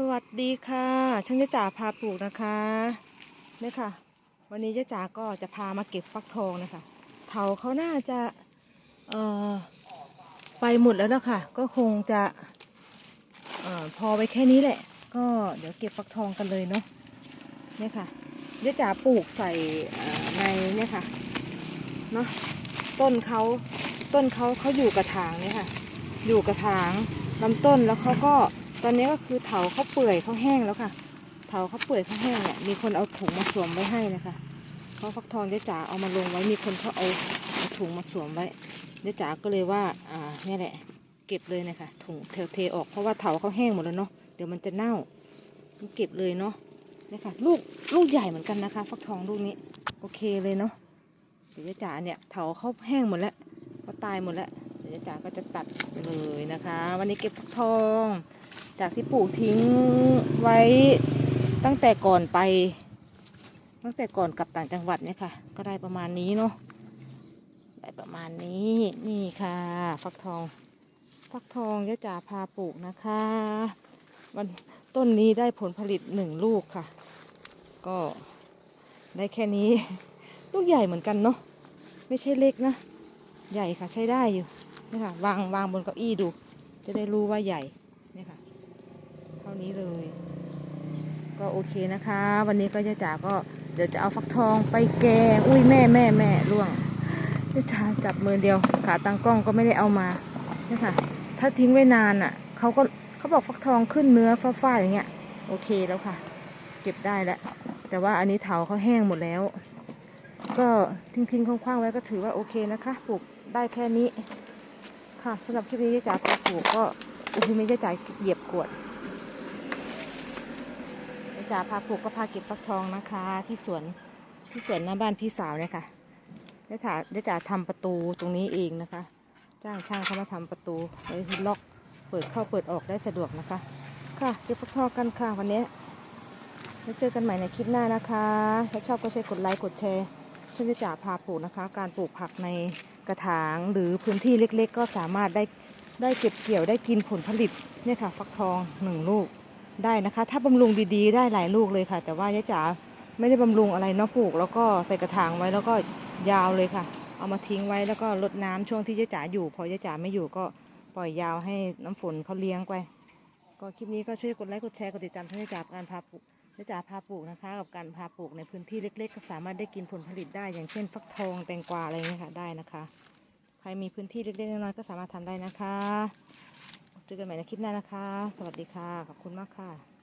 สวัสดีค่ะช่างเจจ๋าพาปลูกนะคะเนี่ยค่ะ วันนี้เจจ๋าก็จะพามาเก็บฟักทองนะคะเถาเขาน่าจะเอ่อไปหมดแล้วนะคะก็คงจะเอ่อพอไปแค่นี้แหละ ก็เดี๋ยวเก็บฟักทองกันเลยเนาะเนี่ยค่ะเจจ๋าปลูกใส่ในเนี่ยค่ะเนาะต้นเขาต้นเขาเขาอยู่กระถางเนี่ยค่ะ อยู่กระถางลำต้นแล้วเขาก็ ตอนนี้ก็คือเถาเขาเปื่อยเขาแห้งแล้วค่ะ เถาเขาเปื่อยเขาแห้งเนี่ยมีคนเอาถุงมาสวมไว้ให้นะคะเพราะฟักทองเจ๊จ๋าเอามาลงไว้มีคนเขาเอาเอาถุงมาสวมไว้เจ๊จ๋าก็เลยว่าอ่าเนี่ยแหละ เก็บเลยนะคะถุงเทเทออกเพราะว่าเถาเขาแห้งหมดแล้วเนาะเดี๋ยวมันจะเน่าเก็บเลยเนาะเนี่ยค่ะลูกลูกใหญ่เหมือนกันนะคะ ฟักทองลูกนี้ โอเคเลยเนาะเดี๋ยวเจ๊จ๋าเนี่ยเถาเขาแห้งหมดแล้วเขาตายหมดแล้วเดี๋ยวจ๋าก็จะตัดเลยนะคะ วันนี้เก็บฟักทอง จากที่ปลูกทิ้งไว้ตั้งแต่ก่อนไป ตั้งแต่ก่อนกลับต่างจังหวัดเนี่ยค่ะ ก็ได้ประมาณนี้เนาะได้ประมาณนี้นี่ค่ะ ฟักทอง ฟักทองยะจ๋าพาปลูกนะคะวันต้นนี้ได้ผลผลิตหนึ่งลูกค่ะ ก็ได้แค่นี้ ลูกใหญ่เหมือนกันเนาะไม่ใช่เล็กนะ ใหญ่ค่ะใช้ได้อยู่นี่ค่ะวางวางบนเก้าอี้ดู จะได้รู้ว่าใหญ่ นี้เลย ก็โอเคนะคะ วันนี้ก็จะจ๋าก็เดี๋ยวจะเอาฟักทองไปแกง อุ้ยแม่แม่แม่ล่วงจะจ๋าจับมือเดียว ขาตั้งกล้องก็ไม่ได้เอามานี่ค่ะ ถ้าทิ้งไว้นานอะเขาก็เขาบอกฟักทองขึ้นเนื้อฟ้าๆอย่างเงี้ย โอเคแล้วค่ะ เก็บได้แล้ว แต่ว่าอันนี้เถาเขาแห้งหมดแล้ว ก็ทิ้งๆคว้างๆไว้ก็ถือว่าโอเคนะคะปลูกได้แค่นี้ค่ะสำหรับคลิปนี้ยาจ๋าปลูกก็อุ้ยไม่ยาจ๋าเหยียบขวด จ๋าพาปลูกก็พาเก็บฟักทองนะคะ ที่สวนที่สวนหน้าบ้านพี่สาวเนี่ยค่ะยายจ๋ายายจ๋าทำประตูตรงนี้เองนะคะ จ้างช่างเขามาทำประตูไว้ล็อกเปิดเข้าเปิดออกได้สะดวกนะคะ ค่ะเก็บฟักทองกันค่ะวันนี้แล้วเจอกันใหม่ในคลิปหน้านะคะถ้าชอบก็ช่วยกดไลค์กดแชร์ช่วยยายจ๋าพาปลูกนะคะ การปลูกผักในกระถางหรือพื้นที่เล็ก ๆ ก็สามารถได้ได้เก็บเกี่ยวได้กินผลผลิตเนี่ยค่ะ ฟักทองหนึ่งลูก ได้นะคะ ถ้าบำรุงดีๆ ได้หลายลูกเลยค่ะ แต่ว่ายายจ๋าไม่ได้บำรุงอะไรเนาะปลูก แล้วก็ใส่กระถางไว้แล้วก็ยาวเลยค่ะ เอามาทิ้งไว้แล้วก็รดน้ำช่วงที่ยายจ๋าอยู่ พอยายจ๋าไม่อยู่ก็ปล่อยยาวให้น้ำฝนเขาเลี้ยงไป ก็คลิปนี้ก็ช่วยกดไลค์กดแชร์กดติดตามช่วยยายจ๋าการพาปลูกยายจ๋าพาปลูกนะคะ กับการพาปลูกในพื้นที่เล็ก ๆ ก็สามารถได้กินผลผลิตได้ อย่างเช่น ฟักทองแตงกวาอะไรเงี้ยค่ะได้นะคะ ใครมีพื้นที่เล็กๆน้อยๆก็สามารถทำได้นะคะ เจอกันใหม่ในคลิปหน้านะคะ สวัสดีค่ะ ขอบคุณมากค่ะ